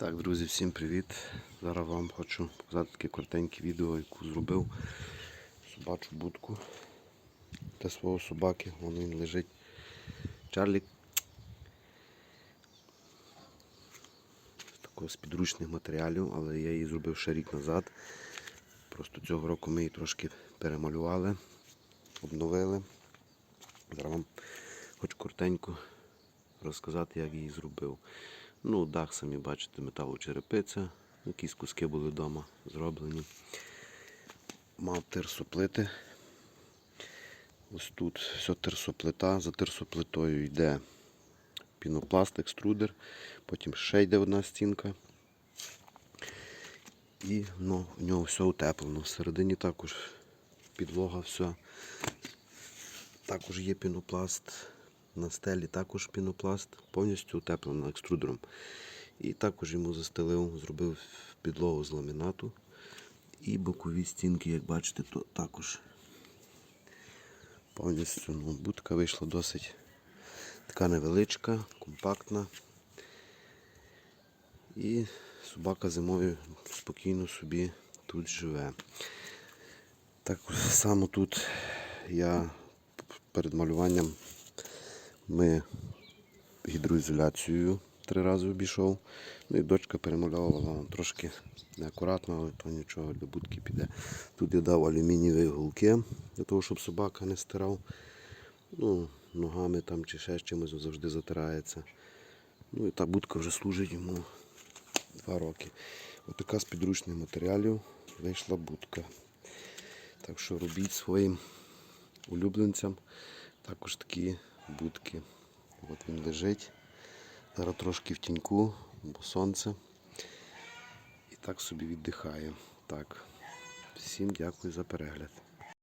Так, друзі, всім привіт. Зараз вам хочу показати таке коротеньке відео, яку зробив собачу будку для свого собаки. Вон він лежить. Чарлік. Такого з підручних матеріалів, але я її зробив ще рік назад. Просто цього року ми її трошки перемалювали, обновили. Зараз вам хочу коротенько розказати, як її зробив. Ну, дах, самі бачите, металочерепиця. Якісь куски були вдома зроблені. Мав терсоплити. Ось тут все терсоплита. За терсоплитою йде пінопласт, екструдер. Потім ще йде одна стінка. І ну, в нього все утеплено. Всередині також підлога все. Також є пінопласт. На стелі також пінопласт, повністю утеплено екструдером. І також йому застелив, зробив підлогу з ламінату. І бокові стінки, як бачите, то також повністю ну, будка вийшла досить така невеличка, компактна. І собака зимою спокійно собі тут живе. Так само тут я перед малюванням ми гідроізоляцією три рази обійшов. Ну і дочка перемальовувала трошки неакуратно, але то нічого для будки піде. Тут я дав алюмінієві голки для того, щоб собака не стирав. Ну, ногами там чи ще чимось завжди затирається. Ну і та будка вже служить йому два роки. Отака з підручних матеріалів вийшла будка. Так що робіть своїм улюбленцям також такі будки. От він лежить. Зараз трошки в тіньку, бо сонце. І так собі віддихає. Так. Всім дякую за перегляд.